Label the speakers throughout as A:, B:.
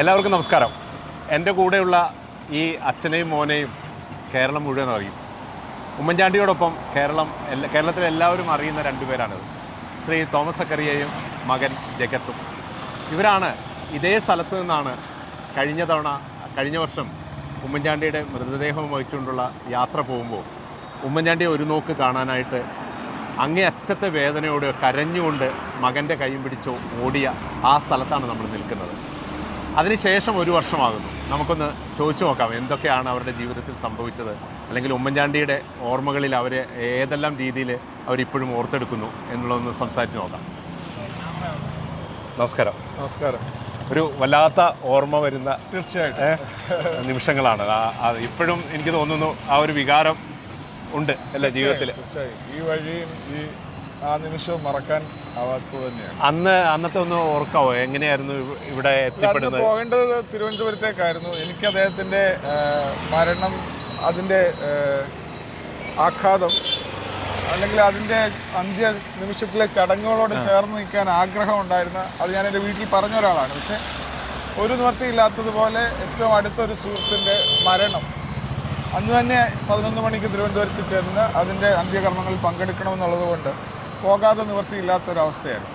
A: എല്ലാവർക്കും നമസ്കാരം. എന്റെ കൂടെയുള്ള ഈ അച്ഛനെയും മോനെയും കേരളം മുഴുവൻ അറിയും. ഉമ്മൻചാണ്ടിയോടൊപ്പം കേരളം എല്ലാ കേരളത്തിലെ എല്ലാവരും അറിയുന്ന രണ്ടുപേരാണിത് ശ്രീ തോമസ് സക്കറിയയും മകൻ ജഗത്തും. ഇവരാണ് ഇതേ സ്ഥലത്ത് നിന്നാണ് കഴിഞ്ഞ തവണ കഴിഞ്ഞ വർഷം ഉമ്മൻചാണ്ടിയുടെ മൃതദേഹം വഹിച്ചുകൊണ്ടുള്ള യാത്ര പോകുമ്പോൾ ഉമ്മൻചാണ്ടിയെ ഒരു നോക്ക് കാണാനായിട്ട് അങ്ങേ അറ്റത്തെ വേദനയോട് കരഞ്ഞുകൊണ്ട് മകന്റെ കൈയും പിടിച്ചോ ഓടിയ ആ സ്ഥലത്താണ് നമ്മൾ നിൽക്കുന്നത്. അതിനുശേഷം ഒരു വർഷമാകുന്നു. നമുക്കൊന്ന് ചോദിച്ചു നോക്കാം എന്തൊക്കെയാണ് അവരുടെ ജീവിതത്തിൽ സംഭവിച്ചത്? അല്ലെങ്കിൽ ഉമ്മൻചാണ്ടിയുടെ ഓർമ്മകളിൽ അവർ ഏതെല്ലാം രീതിയിൽ അവരിപ്പോഴും ഓർത്തെടുക്കുന്നു എന്നുള്ളതൊന്ന് സംസാരിച്ച് നോക്കാം. നമസ്കാരം.
B: നമസ്കാരം.
A: ഒരു വല്ലാത്ത ഓർമ്മ വരുന്ന
B: തീർച്ചയായിട്ടും.
A: നിമിഷങ്ങളാണ്. ഇപ്പോഴും എനിക്ക് തോന്നുന്നു ആ ഒരു വികാരം ഉണ്ട് അല്ലേ ജീവിതത്തിൽ
B: ഈ വഴിയും ഈ ആ നിമിഷം മറക്കാൻ ആവാത്തത് തന്നെയാണ്.
A: അന്ന് അന്നത്തെ ഒന്ന് ഓർക്കാവോ? എങ്ങനെയായിരുന്നു ഇവിടെ എത്തിപ്പെടുന്നത്?
B: പോകേണ്ടത് തിരുവനന്തപുരത്തേക്കായിരുന്നു. എനിക്ക് അദ്ദേഹത്തിന്റെ മരണം അതിന്റെ ആഘാതം അല്ലെങ്കിൽ അതിന്റെ അന്ത്യ നിമിഷത്തിലെ ചടങ്ങുകളോട് ചേർന്ന് നിൽക്കാൻ ആഗ്രഹം ഉണ്ടായിരുന്ന അത് ഞാൻ എന്റെ വീട്ടിൽ പറഞ്ഞ ഒരാളാണ്. പക്ഷെ ഒരു നിവർത്തിയില്ലാത്തതുപോലെ ഏറ്റവും അടുത്തൊരു സുഹൃത്തിന്റെ മരണം അന്ന് തന്നെ പതിനൊന്ന് മണിക്ക് തിരുവനന്തപുരത്ത് ചേർന്ന് അതിന്റെ അന്ത്യകർമ്മങ്ങളിൽ പങ്കെടുക്കണമെന്നുള്ളത് കൊണ്ട് പോകാതെ നിവൃത്തിയില്ലാത്തൊരവസ്ഥയാണ്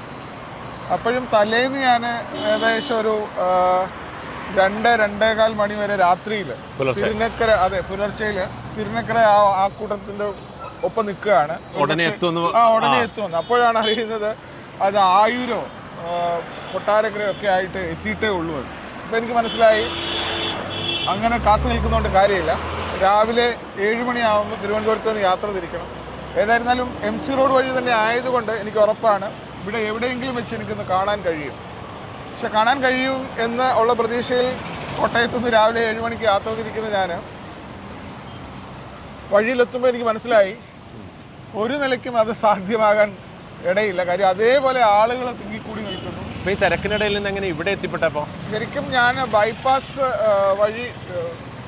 B: അപ്പോഴും തലേന്ന് ഞാൻ ഏകദേശം ഒരു രണ്ട് രണ്ടേകാൽ മണി വരെ രാത്രിയിൽ. തിരുനക്കര അതെ പുലർച്ചയിൽ തിരുനക്കര ആ ആ കൂട്ടത്തിന്റെ ഒപ്പം നിൽക്കുകയാണ്.
A: ഉടനെ
B: ആ ഉടനെ എത്തുമെന്ന്. അപ്പോഴാണ് അറിയുന്നത് അത് ആയൂരോ ആ, കൊട്ടാരക്കരയോ ഒക്കെ ആയിട്ട് എത്തിയിട്ടേ ഉള്ളൂ അത്. അപ്പോൾ എനിക്ക് മനസ്സിലായി അങ്ങനെ കാത്തു നിൽക്കുന്നതുകൊണ്ട് കാര്യമില്ല. രാവിലെ ഏഴ് മണിയാകുമ്പോൾ തിരുവനന്തപുരത്ത് നിന്ന് യാത്ര തിരിക്കണം. ഏതായിരുന്നാലും എം സി റോഡ് വഴി തന്നെ ആയതുകൊണ്ട് എനിക്ക് ഉറപ്പാണ് ഇവിടെ എവിടെയെങ്കിലും വെച്ച് എനിക്കൊന്ന് കാണാൻ കഴിയും. പക്ഷെ കാണാൻ കഴിയും എന്ന് ഉള്ള പ്രതീക്ഷയിൽ കോട്ടയത്തുനിന്ന് രാവിലെ ഏഴ് മണിക്ക് യാത്ര തിരിക്കുന്ന ഞാൻ വഴിയിലെത്തുമ്പോൾ എനിക്ക് മനസ്സിലായി ഒരു നിലയ്ക്കും അത് സാധ്യമാകാൻ ഇടയില്ല. കാര്യം അതേപോലെ ആളുകൾ തിങ്ങിക്കൂടി നിൽക്കുന്നു.
A: ഈ തിരക്കിനിടയിൽ നിന്ന് എങ്ങനെ ഇവിടെ എത്തിപ്പെട്ടപ്പോൾ
B: ശരിക്കും ഞാൻ ബൈപ്പാസ് വഴി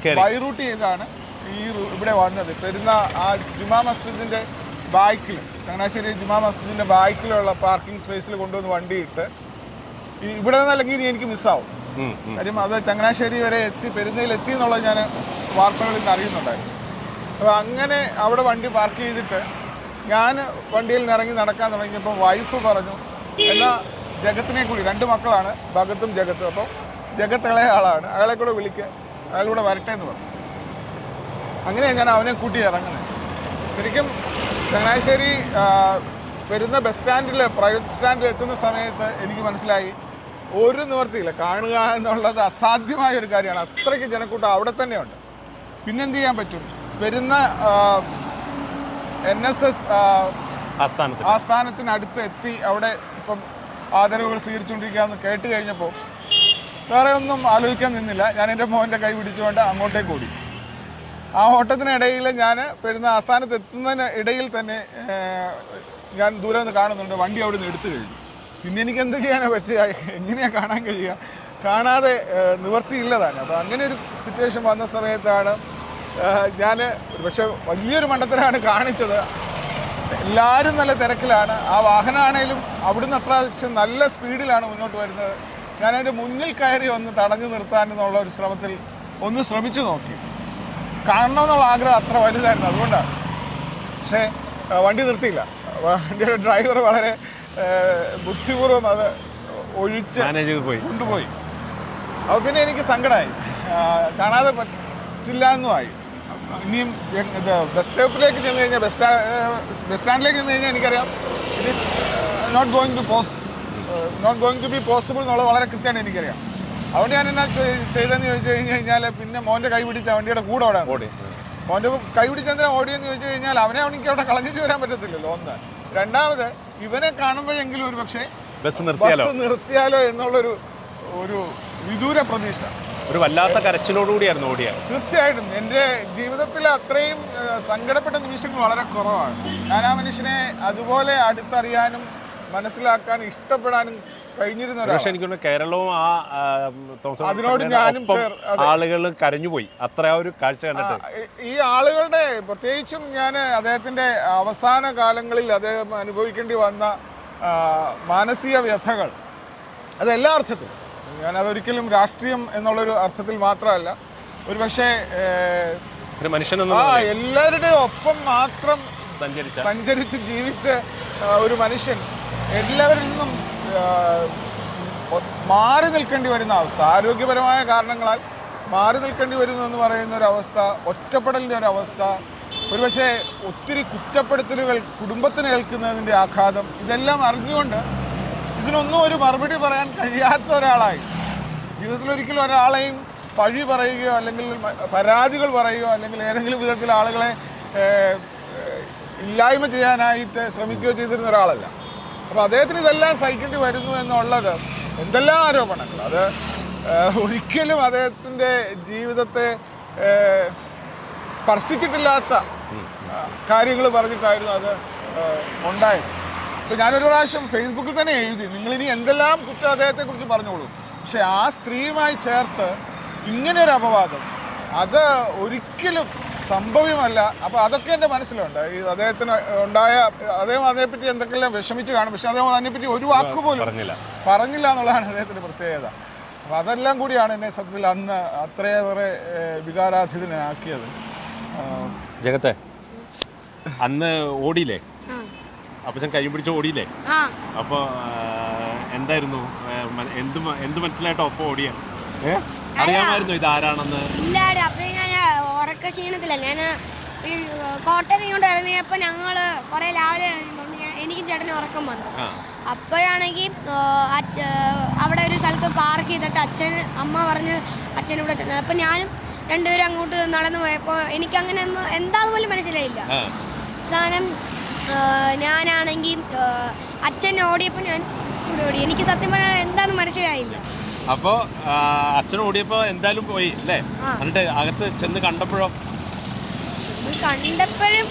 A: ബൈറൂട്ട്
B: ബൈ റൂട്ട് ചെയ്താണ് ഈ ഇവിടെ വന്നത്. പെരുന്ന ആ ജുമാ മസ്ജിദിന്റെ ബാക്കിൽ ചങ്ങനാശ്ശേരി ജുമാ മസ്ജിദിന്റെ ബാക്കിലുള്ള പാർക്കിംഗ് സ്പേസിൽ കൊണ്ടുവന്ന് വണ്ടി ഇട്ട് ഇവിടെ നിന്നല്ലെങ്കിൽ ഇനി എനിക്ക് മിസ്സാവും. കാര്യം അത് ചങ്ങനാശ്ശേരി വരെ എത്തി പെരുന്നയിൽ എത്തി എന്നുള്ളത് ഞാൻ വാർത്തകളിൽ നിന്ന് അറിയുന്നുണ്ടായിരുന്നു. അപ്പോൾ അങ്ങനെ അവിടെ വണ്ടി പാർക്ക് ചെയ്തിട്ട് ഞാൻ വണ്ടിയിൽ നിന്ന് ഇറങ്ങി നടക്കാൻ തുടങ്ങിയപ്പോൾ വൈഫ് പറഞ്ഞു എന്നാൽ ജഗത്തിനെ കൂടി രണ്ട് മക്കളാണ് ഭഗത്തും ജഗത്തും. അപ്പോൾ ജഗത്ത് ഇളയ ആളാണ് അയാളെ കൂടെ വിളിക്കുക അയാൾ കൂടെ വരട്ടെ എന്ന് പറഞ്ഞു. അങ്ങനെയാണ് ഞാൻ അവനെ കൂട്ടി ഇറങ്ങുന്നത് ശരിക്കും ചങ്ങനാശ്ശേരി വരുന്ന ബസ് സ്റ്റാൻഡിൽ പ്രൈവറ്റ് സ്റ്റാൻഡിൽ എത്തുന്ന സമയത്ത് എനിക്ക് മനസ്സിലായി ഒരു നിവർത്തിയില്ല കാണുക എന്നുള്ളത് അസാധ്യമായ ഒരു കാര്യമാണ്. അത്രയ്ക്ക് ജനക്കൂട്ടം അവിടെ തന്നെയുണ്ട്. പിന്നെന്ത് ചെയ്യാൻ പറ്റും? വരുന്ന എൻ എസ് എസ്
A: ആസ്ഥാനത്ത്.
B: ആസ്ഥാനത്തിനടുത്ത് എത്തി അവിടെ ഇപ്പം ആദരവുകൾ സ്വീകരിച്ചുകൊണ്ടിരിക്കുകയെന്ന് കേട്ട് കഴിഞ്ഞപ്പോൾ വേറെ ഒന്നും ആലോചിക്കാൻ നിന്നില്ല. ഞാൻ എന്റെ മോന്റെ കൈ പിടിച്ചുകൊണ്ട് അങ്ങോട്ടേക്ക് ഓടി. ആ ഓട്ടത്തിനിടയിൽ ഞാൻ പെരുന്ന ആസ്ഥാനത്ത് എത്തുന്നതിന് ഇടയിൽ തന്നെ ഞാൻ ദൂരെ നിന്ന് കാണുന്നുണ്ട്. വണ്ടി അവിടെ നിന്ന് എടുത്തു കഴിഞ്ഞു. പിന്നെ എനിക്ക് എന്ത് ചെയ്യാനാണ് പറ്റുക? എങ്ങനെയാണ് കാണാൻ കഴിയുക? കാണാതെ നിവർത്തിയില്ലതാണ്. അപ്പോൾ അങ്ങനെ ഒരു സിറ്റുവേഷൻ വന്ന സമയത്താണ് ഞാൻ പക്ഷെ വലിയൊരു മണ്ഡലത്തിലാണ് കാണിച്ചത്. എല്ലാവരും നല്ല തിരക്കിലാണ്. ആ വാഹനമാണേലും അവിടുന്ന് അത്ര നല്ല സ്പീഡിലാണ് മുന്നോട്ട് വരുന്നത്. ഞാൻ അതിന്റെ മുന്നിൽ കയറി ഒന്ന് തടഞ്ഞു നിർത്താൻ എന്നുള്ള ഒരു ശ്രമത്തിൽ ഒന്ന് ശ്രമിച്ചു നോക്കി. കാണണമെന്നുള്ള ആഗ്രഹം അത്ര വലുതായിരുന്നു. അതുകൊണ്ടാണ് പക്ഷേ വണ്ടി നിർത്തിയില്ല. വണ്ടിയുടെ ഡ്രൈവർ വളരെ ബുദ്ധിപൂർവം അത് ഒഴിച്ച്
A: പോയി.
B: കൊണ്ടുപോയി. അപ്പോൾ പിന്നെ എനിക്ക് സങ്കടമായി കാണാതെ പറ്റില്ല എന്നുമായി ഇനിയും ഇത് ബസ് സ്റ്റോപ്പിലേക്ക് ചെന്ന് കഴിഞ്ഞാൽ ബസ് സ്റ്റാ ബസ് സ്റ്റാൻഡിലേക്ക് ചെന്ന് കഴിഞ്ഞാൽ എനിക്കറിയാം it is not going to pos not going to be possible എന്നുള്ളത് വളരെ കൃത്യമാണ് എനിക്കറിയാം. അതുകൊണ്ട് ഞാൻ എന്നാ ചെയ്തെന്ന് ചെയ്തതെന്ന് ചോദിച്ചു കഴിഞ്ഞ് കഴിഞ്ഞാൽ പിന്നെ മോന്റെ കൈ പിടിച്ച വണ്ടിയുടെ കൂടെ അവിടെ
A: ഓടി.
B: മോന്റെ കൈ പിടിച്ചെന്തിനാ ഓടിയെന്ന് ചോദിച്ചു കഴിഞ്ഞാൽ അവനെ അവനിക്ക് അവിടെ കളഞ്ഞിട്ട് വരാൻ പറ്റത്തില്ലല്ലോ ഒന്ന്. രണ്ടാമത് ഇവനെ കാണുമ്പോഴെങ്കിലും ഒരു പക്ഷേ
A: ബസ് നിർത്തിയാലോ?
B: ബസ് നിർത്തിയാലോ എന്നുള്ളൊരു ഒരു വിദൂര പ്രതീക്ഷ.
A: ഒരു വല്ലാത്ത കരച്ചിലോടുകൂടിയായിരുന്നു ഓടിയ
B: തീർച്ചയായിട്ടും. എന്റെ ജീവിതത്തിൽ അത്രയും സങ്കടപ്പെട്ട നിമിഷങ്ങൾ വളരെ കുറവാണ്. ഞാൻ ആ മനുഷ്യനെ അതുപോലെ അടുത്തറിയാനും മനസ്സിലാക്കാനും ഇഷ്ടപ്പെടാനും കഴിഞ്ഞിരുന്ന
A: പക്ഷെ എനിക്ക് തോന്നുന്നു കേരളവും ആ തോമസ്
B: അതിനോട് ഞാനും
A: ആളുകൾ കരഞ്ഞുപോയി. അത്ര ഒരു കാഴ്ച കണ്ടിട്ട്.
B: ഈ- ആളുകളുടെ പ്രത്യേകിച്ചും ഞാൻ അദ്ദേഹത്തിന്റെ അവസാന കാലങ്ങളിൽ അദ്ദേഹം അനുഭവിക്കേണ്ടി വന്ന മാനസിക വ്യഥകൾ അത് എല്ലാ അർത്ഥത്തിലും. ഞാൻ അതൊരിക്കലും രാഷ്ട്രീയം എന്നുള്ളൊരു അർത്ഥത്തിൽ മാത്രമല്ല ഒരു പക്ഷേ
A: ഒരു മനുഷ്യനെന്ന
B: ആ എല്ലാവരുടെയും ഒപ്പം മാത്രം
A: സഞ്ചരിച്ച
B: ജീവിച്ച ഒരു മനുഷ്യൻ എല്ലാവരിൽ നിന്നും മാറി നിൽക്കേണ്ടി വരുന്ന അവസ്ഥ. ആരോഗ്യപരമായ കാരണങ്ങളാൽ മാറി നിൽക്കേണ്ടി വരുന്നു എന്ന് പറയുന്ന ഒരു അവസ്ഥ ഒറ്റപ്പെടലിന്റെ ഒരു അവസ്ഥ ഒരുപക്ഷെ ഒത്തിരി കുറ്റപ്പെടുത്തലുകൾ കുടുംബത്തിന് ഏൽക്കുന്നതിന്റെ ആഘാതം ഇതെല്ലാം അറിഞ്ഞുകൊണ്ട് ഇതിനൊന്നും ഒരു മറുപടി പറയാൻ കഴിയാത്ത ഒരാളായി. ജീവിതത്തിൽ ഒരിക്കലും ഒരാളെയും പഴി പറയുകയോ അല്ലെങ്കിൽ പരാതികൾ പറയുകയോ അല്ലെങ്കിൽ ഏതെങ്കിലും വിധത്തിൽ ആളുകളെ ഇല്ലായ്മ ചെയ്യാനായിട്ട് ശ്രമിക്കുകയോ ചെയ്തിരുന്ന ഒരാളല്ല. അപ്പോൾ അദ്ദേഹത്തിന് ഇതെല്ലാം സഹിക്കേണ്ടി വരുന്നു എന്നുള്ളത് എന്തെല്ലാം ആരോപണങ്ങൾ? അത് ഒരിക്കലും അദ്ദേഹത്തിന്റെ ജീവിതത്തെ സ്പർശിച്ചിട്ടില്ലാത്ത കാര്യങ്ങൾ പറഞ്ഞിട്ടായിരുന്നു അത് ഉണ്ടായത്. ഇപ്പം ഞാനൊരു പ്രാവശ്യം ഫേസ്ബുക്കിൽ തന്നെ എഴുതി നിങ്ങൾ ഇനി എന്തെല്ലാം കുറ്റം അദ്ദേഹത്തെക്കുറിച്ച് പറഞ്ഞോളൂ. പക്ഷെ ആ സ്ത്രീയുമായി ചേർത്ത് ഇങ്ങനെ ഒരു അപവാദം അത് ഒരിക്കലും സംഭവ്യമല്ല അപ്പൊ അതൊക്കെ എന്റെ മനസ്സിലുണ്ട്. ഈ അദ്ദേഹത്തിന് ഉണ്ടായ അദ്ദേഹം അതേപ്പറ്റി എന്തൊക്കെയെല്ലാം വിഷമിച്ച് കാണും. പക്ഷെ അദ്ദേഹം അതിനെപ്പറ്റി ഒരു വാക്ക് പോലും
A: പറഞ്ഞില്ല.
B: പറഞ്ഞില്ല എന്നുള്ളതാണ് അദ്ദേഹത്തിന്റെ പ്രത്യേകത. അപ്പൊ അതെല്ലാം കൂടിയാണ് എന്നെ സത്യത്തിൽ അന്ന് അത്രയേറെ വികാരാധിതനാക്കിയത്.
A: ജഗത്തെ അന്ന് ഓടിയില്ലേ. അപ്പച്ചൻ കൈ പിടിച്ച് ഓടിയില്ലേ?
C: അപ്പൊ
A: അപ്പോൾ എന്തായിരുന്നു? എന്ത് എന്ത് മനസ്സിലായിട്ടോ ഒപ്പം ഓടിയ? അറിയാമായിരുന്നു ഇത് ആരാണെന്ന്
C: ഇല്ലാടെ അപ്പൊ ഞാൻ ഉറക്ക ക്ഷീണത്തില്ല ഞാൻ ഈ കോട്ടയം ഇങ്ങോട്ട് ഇറങ്ങിയപ്പോൾ ഞങ്ങൾ കുറേ രാവിലെ ഇറങ്ങിയപ്പോൾ ഞാൻ എനിക്കും ചേട്ടന് ഉറക്കം വന്നു. അപ്പോഴാണെങ്കിൽ അവിടെ ഒരു സ്ഥലത്ത് പാർക്ക് ചെയ്തിട്ട് അച്ഛൻ അമ്മ പറഞ്ഞ് അച്ഛൻ ഇവിടെ ചെന്നത് അപ്പം ഞാനും രണ്ടുപേരും അങ്ങോട്ട് നടന്നു പോയപ്പോൾ എനിക്കങ്ങനെ ഒന്നും എന്താന്ന് പോലും മനസ്സിലായില്ല.
A: സാധനം
C: അവസാനം ഞാനാണെങ്കിൽ അച്ഛൻ ഓടിയപ്പോൾ ഞാൻ കൂടെ ഓടി. എനിക്ക് സത്യം പറഞ്ഞാൽ എന്താന്ന് മനസ്സിലായില്ല.
A: അപ്പോൾ അച്ഛൻ ഓടിയപ്പോൾ എന്തായാലും പോയി അല്ലേ. എന്നിട്ട് അകത്ത് ചെന്ന് കണ്ടപ്പോഴോ?
C: കണ്ടപ്പോഴും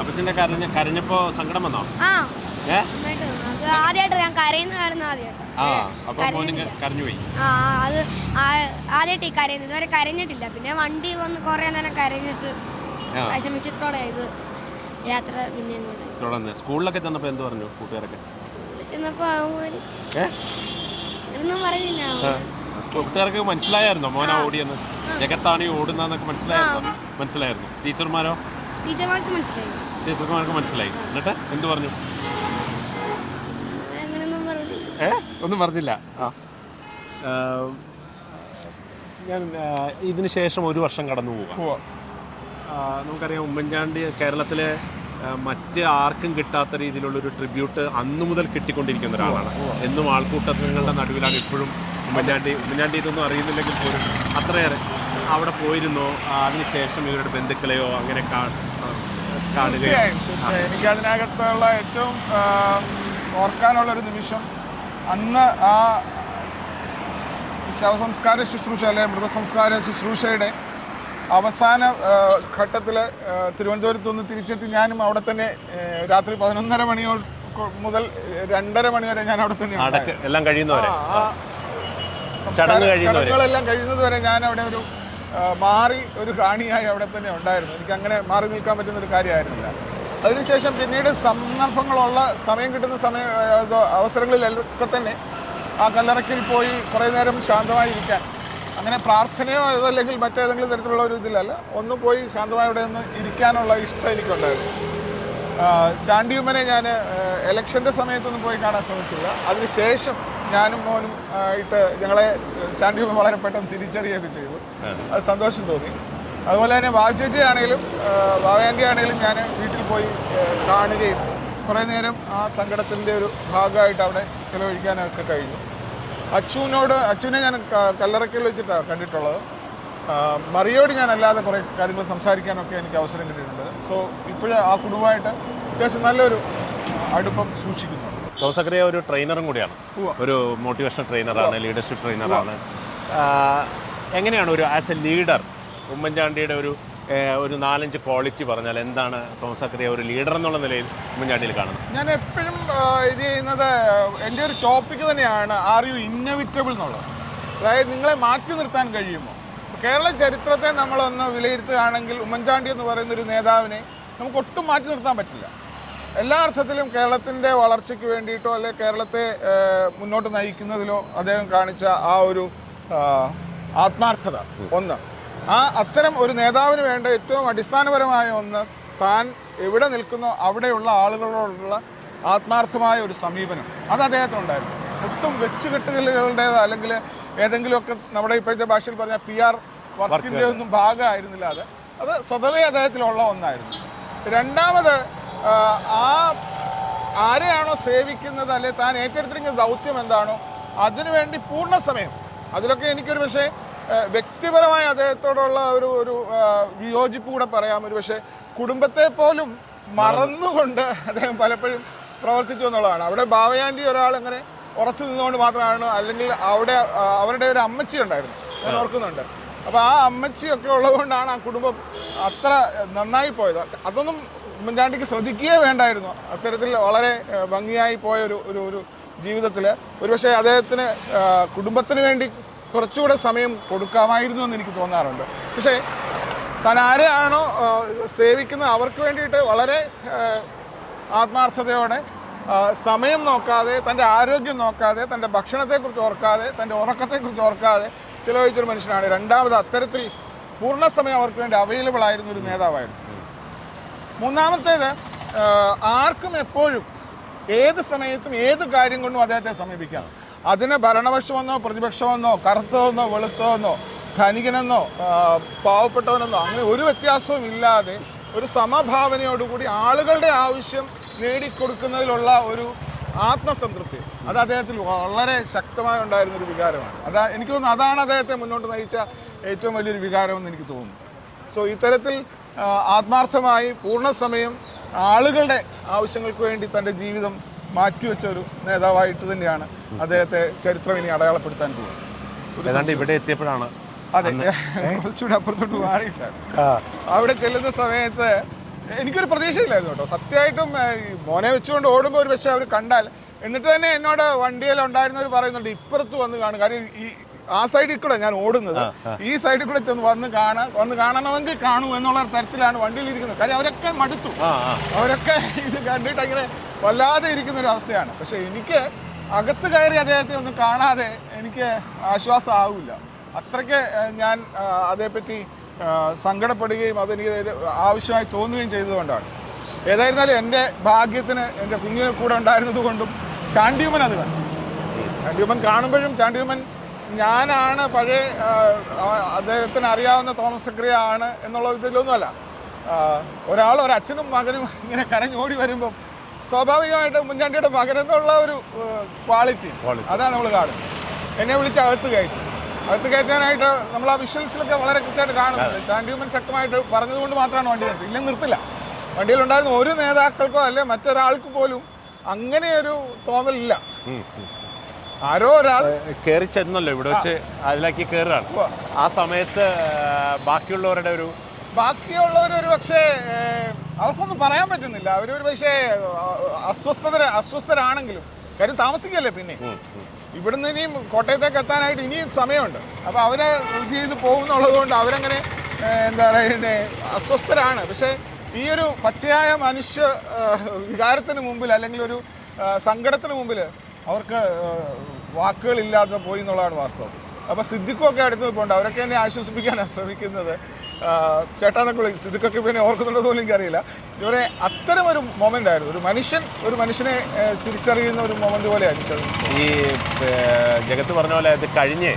A: അപ്പച്ചന്റെ കരഞ്ഞ കരഞ്ഞപ്പോൾ സങ്കടം വന്നോ? ഏ?
C: ആദ്യമായിട്ട് ഞാൻ കരയുന്ന കാരണം ആദ്യമായിട്ട്
A: ആ കരഞ്ഞു പോയി.
C: അത് ആദ്യമായിട്ട് ഈ കരയുന്നത്. ഇതുവരെ കരഞ്ഞിട്ടില്ല. പിന്നെ വണ്ടി വന്ന് കുറേ നേരം കരഞ്ഞിട്ട് വിഷമിച്ചിട്ടോടെ ഇത് യാത്ര പിന്നെ
A: സ്കൂളിലൊക്കെ ചെന്നപ്പോ എന്ത് പറഞ്ഞു കൂട്ടുകാരൊക്കെ? കൂട്ടുകാർക്ക് മനസ്സിലായിരുന്നോ മോനാ ഓടിയെന്ന്? ജഗത്താണ് ഈ ഓടുന്നതെന്നൊക്കെ മനസ്സിലായിരുന്നു? മനസ്സിലായിരുന്നു. ടീച്ചർമാരോ?
C: ടീച്ചർമാർക്ക് മനസ്സിലായി.
A: ടീച്ചർമാർക്ക് മനസ്സിലായി. എന്നിട്ട് എന്ത് പറഞ്ഞു? ഏ? ഒന്നും പറഞ്ഞില്ല. ആ. ഞാൻ ഇതിനുശേഷം ഇതിന് ശേഷം ഒരു വർഷം കടന്നു. ആ, നമുക്കറിയാം ഉമ്മൻചാണ്ടി കേരളത്തിലെ മറ്റ് ആർക്കും കിട്ടാത്ത രീതിയിലുള്ളൊരു ട്രിബ്യൂട്ട് അന്നു മുതൽ കിട്ടിക്കൊണ്ടിരിക്കുന്ന ഒരാളാണ്. എന്നും ആൾക്കൂട്ടങ്ങളുടെ നടുവിലാണ് ഇപ്പോഴും ഉമ്മൻചാണ്ടി. ഉമ്മൻചാണ്ടി ഇതൊന്നും അറിയുന്നില്ലെങ്കിൽ പോലും അത്രയേറെ അവിടെ പോയിരുന്നോ? അതിനുശേഷം ഇവരുടെ ബന്ധുക്കളെയോ അങ്ങനെ
B: തീർച്ചയായും എനിക്ക് അതിനകത്തുള്ള ഏറ്റവും ഓർക്കാനുള്ള ഒരു നിമിഷം അന്ന് ആ ശവസംസ്കാര ശുശ്രൂഷ അല്ലെ മൃതസംസ്കാര ശുശ്രൂഷയുടെ അവസാന ഘട്ടത്തിൽ തിരുവനന്തപുരത്ത് നിന്ന് തിരിച്ചെത്തി ഞാനും അവിടെ തന്നെ രാത്രി പതിനൊന്നര മണിയോ മുതൽ രണ്ടര മണി വരെ ഞാൻ അവിടെ തന്നെ
A: എല്ലാം കഴിയുന്നവരെ
B: ചടങ്ങുകളെല്ലാം കഴിയുന്നത് വരെ ഞാൻ അവിടെ ഒരു മാറി ഒരു കാണിയായി അവിടെ തന്നെ ഉണ്ടായിരുന്നു. എനിക്ക് അങ്ങനെ മാറി നിൽക്കാൻ പറ്റുന്ന ഒരു കാര്യമായിരുന്നില്ല. അതിനുശേഷം പിന്നീട് സന്ദർഭങ്ങളുള്ള സമയം കിട്ടുന്ന സമയ അവസരങ്ങളിലൊക്കെ തന്നെ ആ കല്ലറക്കിൽ പോയി കുറേ നേരം ശാന്തമായി ഇരിക്കാൻ അങ്ങനെ പ്രാർത്ഥനയോ അതല്ലെങ്കിൽ മറ്റേതെങ്കിലും തരത്തിലുള്ള ഒരു ഇതിലല്ല. ഒന്ന് പോയി ശാന്തമായി ഒന്ന് ഇരിക്കാനുള്ള ഇഷ്ടം എനിക്കുണ്ടായിരുന്നു. ചാണ്ടിയുമ്മനെ ഞാൻ ഇലക്ഷന്റെ സമയത്തൊന്നും പോയി കാണാൻ ശ്രമിച്ചില്ല. അതിനുശേഷം ഞാനും മോനും ആയിട്ട് ഞങ്ങളെ ചാണ്ടിയുമ്മ വളരെ പെട്ടെന്ന് തിരിച്ചറിയുകയൊക്കെ ചെയ്തു. അത് സന്തോഷം തോന്നി. അതുപോലെ തന്നെ വാവുചേച്ചി ആണെങ്കിലും വാവയാന്റെ ആണെങ്കിലും ഞാൻ വീട്ടിൽ പോയി കാണുകയും കുറേ നേരം ആ സങ്കടത്തിന്റെ ഒരു ഭാഗമായിട്ട് അവിടെ ചിലവഴിക്കാനൊക്കെ കഴിഞ്ഞു. അച്ചുവിനോട് അച്ചുവിനെ ഞാൻ കല്ലറയ്ക്കൽ വെച്ചിട്ടാണ് കണ്ടിട്ടുള്ളത്. മറിയോട് ഞാൻ അല്ലാതെ കുറേ കാര്യങ്ങൾ സംസാരിക്കാനൊക്കെ എനിക്ക് അവസരം കിട്ടിയിട്ടുണ്ട്. സോ ഇപ്പോഴും ആ കുടുംബമായിട്ട് അത്യാവശ്യം നല്ലൊരു അടുപ്പം സൂക്ഷിക്കുന്നു.
A: ജോസക്കറിയ ഒരു ട്രെയിനറും കൂടിയാണ്. ഒരു മോട്ടിവേഷൻ ട്രെയിനറാണ് ലീഡർഷിപ്പ് ട്രെയിനറാണ് എങ്ങനെയാണ് ഒരു ആസ് എ ലീഡർ ഉമ്മൻചാണ്ടിയുടെ ഒരു ഒരു നാലഞ്ച് ക്വാളിറ്റി പറഞ്ഞാൽ എന്താണ് തോമസ് സക്കറിയ ഒരു ലീഡർ എന്നുള്ള നിലയിൽ ഉമ്മൻചാണ്ടിയിൽ കാണുന്നത്?
B: ഞാൻ എപ്പോഴും ഇത് ചെയ്യുന്നത് എന്റെ ഒരു ടോപ്പിക് തന്നെയാണ് ആർ യു ഇന്നവിറ്റബിൾ എന്നുള്ളത്. അതായത് നിങ്ങളെ മാറ്റി നിർത്താൻ കഴിയുമോ? കേരള ചരിത്രത്തെ നമ്മളൊന്ന് വിലയിരുത്തുകയാണെങ്കിൽ ഉമ്മൻചാണ്ടി എന്ന് പറയുന്ന ഒരു നേതാവിനെ നമുക്ക് ഒട്ടും മാറ്റി നിർത്താൻ പറ്റില്ല. എല്ലാ അർത്ഥത്തിലും കേരളത്തിന്റെ വളർച്ചയ്ക്ക് വേണ്ടിയിട്ടോ അല്ലെ കേരളത്തെ മുന്നോട്ട് നയിക്കുന്നതിലോ അദ്ദേഹം കാണിച്ച ആ ഒരു ആത്മാർത്ഥത. ഒന്ന്. ആ അത്തരം ഒരു നേതാവിന് വേണ്ട ഏറ്റവും അടിസ്ഥാനപരമായ ഒന്ന് താൻ എവിടെ നിൽക്കുന്നോ അവിടെയുള്ള ആളുകളോടുള്ള ആത്മാർത്ഥമായ ഒരു സമീപനം. അത് അദ്ദേഹത്തിനുണ്ടായിരുന്നു. ഒട്ടും വെച്ചുകെട്ടുകളുടേത് അല്ലെങ്കിൽ ഏതെങ്കിലുമൊക്കെ നമ്മുടെ ഇപ്പോഴത്തെ ഭാഷയിൽ പറഞ്ഞ പി ആർ വർക്കിന്റെ ഒന്നും ഭാഗമായിരുന്നില്ല അത്. അത് സ്വതവേ അദ്ദേഹത്തിലുള്ള ഒന്നായിരുന്നു. രണ്ടാമത് ആ, ആരെയാണോ സേവിക്കുന്നത് അല്ലെ താൻ ഏറ്റെടുത്തിരിക്കുന്ന ദൗത്യം എന്താണോ അതിനുവേണ്ടി പൂർണ സമയം. അതിലൊക്കെ എനിക്കൊരു പക്ഷേ വ്യക്തിപരമായ അദ്ദേഹത്തോടുള്ള ഒരു ഒരു വിയോജിപ്പ് കൂടെ പറയാം ഒരു പക്ഷേ കുടുംബത്തെ പോലും മറന്നുകൊണ്ട് അദ്ദേഹം പലപ്പോഴും പ്രവർത്തിച്ചു എന്നുള്ളതാണ്. അവിടെ ഭാവയാന്റെ ഒരാൾ അങ്ങനെ ഉറച്ചു നിന്നുകൊണ്ട് മാത്രമാണ് അല്ലെങ്കിൽ അവിടെ അവരുടെ ഒരു അമ്മച്ചി ഉണ്ടായിരുന്നു. ഞാൻ ഓർക്കുന്നുണ്ട്. അപ്പോൾ ആ അമ്മച്ചിയൊക്കെ ഉള്ളതുകൊണ്ടാണ് ആ കുടുംബം അത്ര നന്നായി പോയത്. അതൊന്നും ഉമ്മൻചാണ്ടിക്ക് ശ്രദ്ധിക്കുകയേ വേണ്ടായിരുന്നു. അത്തരത്തിൽ വളരെ ഭംഗിയായി പോയ ഒരു ഒരു ജീവിതത്തിൽ ഒരുപക്ഷെ അദ്ദേഹത്തിന് കുടുംബത്തിന് വേണ്ടി കുറച്ചുകൂടെ സമയം കൊടുക്കാമായിരുന്നു എന്ന് എനിക്ക് തോന്നാറുണ്ട്. പക്ഷേ താൻ ആരെയാണോ സേവിക്കുന്നത് അവർക്ക് വേണ്ടിയിട്ട് വളരെ ആത്മാർത്ഥതയോടെ സമയം നോക്കാതെ തന്റെ ആരോഗ്യം നോക്കാതെ തന്റെ ഭക്ഷണത്തെക്കുറിച്ച് ഓർക്കാതെ തന്റെ ഉറക്കത്തെക്കുറിച്ച് ഓർക്കാതെ ചിലവഴിച്ചൊരു മനുഷ്യനാണ്. രണ്ടാമത് അത്തരത്തിൽ പൂർണസമയം അവർക്ക് വേണ്ടി അവൈലബിൾ ആയിരുന്ന ഒരു നേതാവായിരുന്നു. മൂന്നാമത്തേത് ആർക്കും എപ്പോഴും ഏത് സമയത്തും ഏത് കാര്യം കൊണ്ടും അദ്ദേഹത്തെ സമീപിക്കാം. അതിന് ഭരണപക്ഷമെന്നോ പ്രതിപക്ഷമെന്നോ കറുത്തതെന്നോ വെളുത്തതെന്നോ ധനികനെന്നോ പാവപ്പെട്ടവനെന്നോ അങ്ങനെ ഒരു വ്യത്യാസവും ഇല്ലാതെ ഒരു സമഭാവനയോടുകൂടി ആളുകളുടെ ആവശ്യം നേടിക്കൊടുക്കുന്നതിലുള്ള ഒരു ആത്മസംതൃപ്തി. അത് അദ്ദേഹത്തിൽ വളരെ ശക്തമായി ഉണ്ടായിരുന്ന ഒരു വികാരമാണ്. അതാ എനിക്ക് തോന്നുന്നു അതാണ് അദ്ദേഹത്തെ മുന്നോട്ട് നയിച്ച ഏറ്റവും വലിയൊരു വികാരമെന്ന് എനിക്ക് തോന്നുന്നു. സോ ഇത്തരത്തിൽ ആത്മാർത്ഥമായി പൂർണസമയം ആളുകളുടെ ആവശ്യങ്ങൾക്ക് വേണ്ടി തന്റെ ജീവിതം മാറ്റിവെച്ച ഒരു നേതാവായിട്ട് തന്നെയാണ് അദ്ദേഹത്തെ ചരിത്രം ഇനി അടയാളപ്പെടുത്താൻ പോകുന്നത്.
A: ഇവിടെ എത്തിയപ്പോഴാണ്
B: അതെ. കുറച്ചുകൂടെ അപ്പുറത്തോട്ട് മാറിയിട്ടാണ്. അവിടെ ചെല്ലുന്ന സമയത്ത് എനിക്കൊരു പ്രതീക്ഷയില്ലായിരുന്നു കേട്ടോ. സത്യമായിട്ടും മോനെ വെച്ചുകൊണ്ട് ഓടുമ്പോൾ ഒരു പക്ഷേ അവർ കണ്ടാൽ എന്നിട്ട് തന്നെ എന്നോട് വണ്ടിയിൽ ഉണ്ടായിരുന്നവർ പറയുന്നുണ്ട് ഇപ്പുറത്ത് വന്ന് കാണും. കാര്യം ഈ ആ സൈഡിൽ കൂടെ ഞാൻ ഓടുന്നത്. ഈ സൈഡിൽ കൂടെ ചെന്ന് വന്ന് കാണാൻ വന്ന് കാണണമെങ്കിൽ കാണൂ എന്നുള്ള തരത്തിലാണ് വണ്ടിയിൽ ഇരിക്കുന്നത്. കാര്യം അവരൊക്കെ മടുത്തു. അവരൊക്കെ ഇത് കണ്ടിട്ട് അങ്ങനെ വല്ലാതെ ഇരിക്കുന്ന ഒരു അവസ്ഥയാണ് പക്ഷെ എനിക്ക് അകത്ത് കയറി അദ്ദേഹത്തെ ഒന്നും കാണാതെ എനിക്ക് ആശ്വാസമാവില്ല. അത്രയ്ക്ക് ഏഹ്, ഞാൻ അതേപ്പറ്റി സങ്കടപ്പെടുകയും അതെനിക്ക് ആവശ്യമായി തോന്നുകയും ചെയ്തതുകൊണ്ടാണ്. ഏതായിരുന്നാലും എന്റെ ഭാഗ്യത്തിന് എന്റെ കുഞ്ഞിനെ കൂടെ ഉണ്ടായിരുന്നത് കൊണ്ടും ചാണ്ടിയുമൻ അത് കണ്ടു. ചാണ്ടിയുമൻ കാണുമ്പോഴും ചാണ്ടിയുമൻ ഞാനാണ് പഴയ അദ്ദേഹത്തിന് അറിയാവുന്ന തോമസ് സക്രിയ ആണ് എന്നുള്ള ഇതിലൊന്നുമല്ല. ഒരാൾ ഒരു അച്ഛനും മകനും ഇങ്ങനെ കരഞ്ഞോടി വരുമ്പം സ്വാഭാവികമായിട്ട് മുഞ്ചാണ്ടിയുടെ മകനെന്നുള്ള ഒരു ക്വാളിറ്റി അതാണ് നമ്മൾ കാണുന്നത്. എന്നെ വിളിച്ച് അകത്ത് കയറ്റി. അകത്ത് കയറ്റാനായിട്ട് നമ്മൾ ആ വിഷ്വൽസിലൊക്കെ വളരെ കൃത്യമായിട്ട് കാണുന്നുണ്ട് ചാണ്ടിയുമൻ ശക്തമായിട്ട് പറഞ്ഞതുകൊണ്ട് മാത്രമാണ് വണ്ടി നിർത്തി ഇല്ലെങ്കിൽ നിർത്തില്ല. വണ്ടിയിലുണ്ടായിരുന്ന ഒരു നേതാക്കൾക്കോ അല്ലെ മറ്റൊരാൾക്ക് പോലും അങ്ങനെ ഒരു തോന്നലില്ല. ആരോ ഒരാൾ
A: കയറി ചെന്നല്ലോ. ഇവിടെ വെച്ച് അതിലേക്ക് കയറുകയാണ് ആ സമയത്ത് ബാക്കിയുള്ളവരുടെ ഒരു
B: ബാക്കിയുള്ളവർ ഒരു പക്ഷേ അവർക്കൊന്നും പറയാൻ പറ്റുന്നില്ല. അവർ ഒരു പക്ഷേ അസ്വസ്ഥത അസ്വസ്ഥരാണെങ്കിലും. കാര്യം താമസിക്കല്ലേ പിന്നെ. ഇവിടുന്ന് ഇനിയും കോട്ടയത്തേക്ക് എത്താനായിട്ട് ഇനിയും സമയമുണ്ട്. അപ്പോൾ അവരെ ഇത് ചെയ്ത് പോകുന്നുള്ളത് കൊണ്ട് അവരങ്ങനെ എന്താ പറയുന്നത് അസ്വസ്ഥരാണ്. പക്ഷേ ഈ ഒരു പച്ചയായ മനുഷ്യ വികാരത്തിന് മുമ്പിൽ അല്ലെങ്കിൽ ഒരു സങ്കടത്തിന് മുമ്പിൽ അവർക്ക് വാക്കുകളില്ലാതെ പോയി എന്നുള്ളതാണ് വാസ്തവം. അപ്പോൾ സിദ്ധിക്കുമൊക്കെ അടുത്ത് നിൽപ്പുണ്ട്. അവരൊക്കെ എന്നെ ആശ്വസിപ്പിക്കാനാണ് ശ്രമിക്കുന്നത്. ആഹ് വിളിച്ചു ഇതൊക്കെ പിന്നെ ഓർക്കുന്നുണ്ടോ പോലും എനിക്കറിയില്ല. ഇവരെ അത്തരം ഒരു മൊമെന്റ് ആയിരുന്നു. ഒരു മനുഷ്യൻ ഒരു മനുഷ്യനെ തിരിച്ചറിയുന്ന ഒരു മൊമെന്റ് പോലെ എനിക്കത്
A: ഈ ജഗത്ത് പറഞ്ഞ പോലെ ഇത് കഴിഞ്ഞ്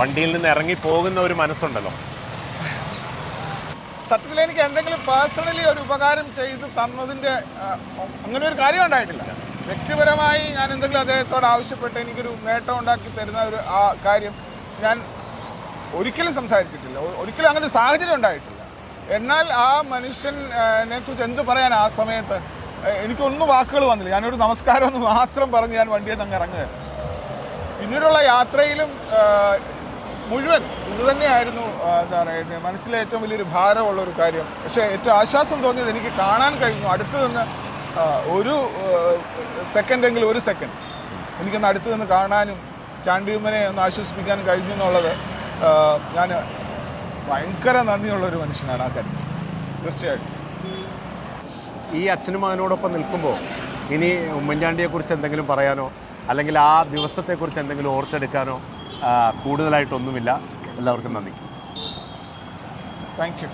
A: വണ്ടിയിൽ നിന്ന് ഇറങ്ങി പോകുന്ന ഒരു മനസ്സുണ്ടല്ലോ.
B: സത്യത്തിൽ എനിക്ക് എന്തെങ്കിലും പേഴ്സണലി ഒരു ഉപകാരം ചെയ്ത് തന്നതിന്റെ അങ്ങനെ ഒരു കാര്യം ഉണ്ടായിട്ടില്ല. വ്യക്തിപരമായി ഞാൻ എന്തെങ്കിലും അദ്ദേഹത്തോട് ആവശ്യപ്പെട്ട് എനിക്കൊരു നേട്ടം ഉണ്ടാക്കി തരുന്ന ഒരു ആ കാര്യം ഞാൻ ഒരിക്കലും സംസാരിച്ചിട്ടില്ല. ഒരിക്കലും അങ്ങനെ സാഹചര്യം ഉണ്ടായിട്ടില്ല. എന്നാൽ ആ മനുഷ്യനെ കുറിച്ച് എന്ത് പറയാൻ ആ സമയത്ത് എനിക്കൊന്നും വാക്കുകൾ വന്നില്ല. ഞാനൊരു നമസ്കാരം എന്ന് മാത്രം പറഞ്ഞ് ഞാൻ വണ്ടിയിൽ നിന്ന് ഇറങ്ങുകയായിരുന്നു പിന്നീടുള്ള യാത്രയിലും മുഴുവൻ ഇത് തന്നെയായിരുന്നു എന്താ പറയുക മനസ്സിലെ ഏറ്റവും വലിയൊരു ഭാരമുള്ള ഒരു കാര്യം. പക്ഷേ ഏറ്റവും ആശ്വാസം തോന്നിയത് എനിക്ക് കാണാൻ കഴിഞ്ഞു. അടുത്ത് നിന്ന് ഒരു സെക്കൻഡെങ്കിലും ഒരു സെക്കൻഡ് എനിക്കൊന്ന് അടുത്ത് നിന്ന് കാണാനും ചാണ്ടിയുമ്മനെ ഒന്ന് ആശ്വസിപ്പിക്കാനും കഴിഞ്ഞു എന്നുള്ളത് ഞാൻ ഭയങ്കര നന്ദിയുള്ള ഒരു മനുഷ്യനാണ് ആ കാര്യം തീർച്ചയായിട്ടും.
A: ഈ അച്ഛനും മകനോടൊപ്പം നിൽക്കുമ്പോൾ ഇനി ഉമ്മൻചാണ്ടിയെക്കുറിച്ച് എന്തെങ്കിലും പറയാനോ? അല്ലെങ്കിൽ ആ ദിവസത്തെക്കുറിച്ച് എന്തെങ്കിലും ഓർത്തെടുക്കാനോ? കൂടുതലായിട്ടൊന്നുമില്ല. എല്ലാവർക്കും നന്ദി.
B: Thank you